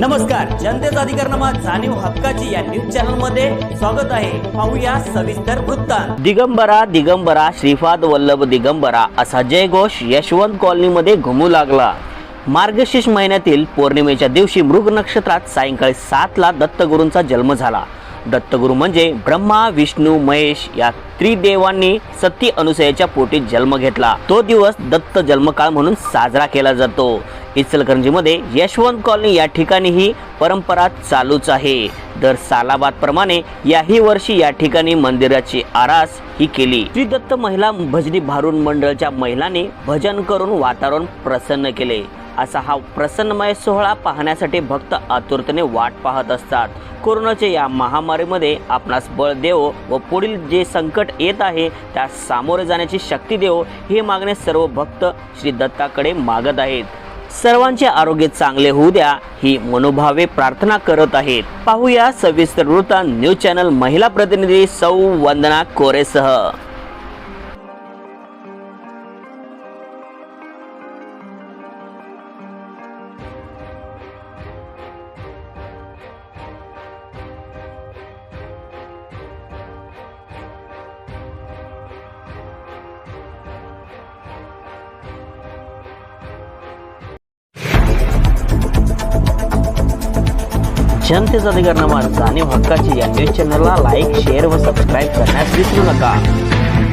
नमस्कार जनतेचा अधिकारनामा जाणीव हक्काची या न्यूज चॅनलमध्ये स्वागत आहे. पाहूया सविस्तर वृत्तांत. दिगंबरा दिगंबरा श्रीपाद वल्लभ दिगंबरा असा जयघोष यशवंत कॉलनीमध्ये घुमू लागला. मार्गशीर्ष महिन्यातील पौर्णिमेच्या दिवशी मृग नक्षत्रात सायंकाळी सातला दत्तगुरूंचा जन्म झाला. दत्तगुरू म्हणजे ब्रह्मा विष्णू महेश या त्रिदेवांनी सती अनुसयाच्या पोटी जन्म घेतला. तो दिवस दत्त जन्मकाळ म्हणून साजरा केला जातो. इचलकरंजीमध्ये यशवंत कॉलनी या ठिकाणी ही परंपरा चालूच आहे. दर सालाबाद प्रमाणे याही वर्षी या ठिकाणी मंदिराची आरास ही केली. श्री दत्त महिला भजनी भारुण मंडळच्या महिलांनी भजन करून वातावरण प्रसन्न केले. असा हा प्रसन्नमय सोहळा पाहण्यासाठी भक्त आतुरतेने वाट पाहत असतात. कोरोनाच्या या महामारीमध्ये आपणास बळ देव व पुढील जे संकट येत आहे त्या सामोरे जाण्याची शक्ती देव हे मागणे सर्व भक्त श्री दत्ताकडे मागत आहेत. सर्वांचे आरोग्य चांगले होऊ द्या ही मनोभावे प्रार्थना करत आहेत. पाहूया सविस्तर वृत्तांत न्यूज चॅनल महिला प्रतिनिधी सौ वंदना कोरेसह. जनतेचा अधिकारनामा जाणीव हक्काची या न्यूज चॅनलला लाईक शेअर व सबस्क्राईब करण्यास विसरू नका.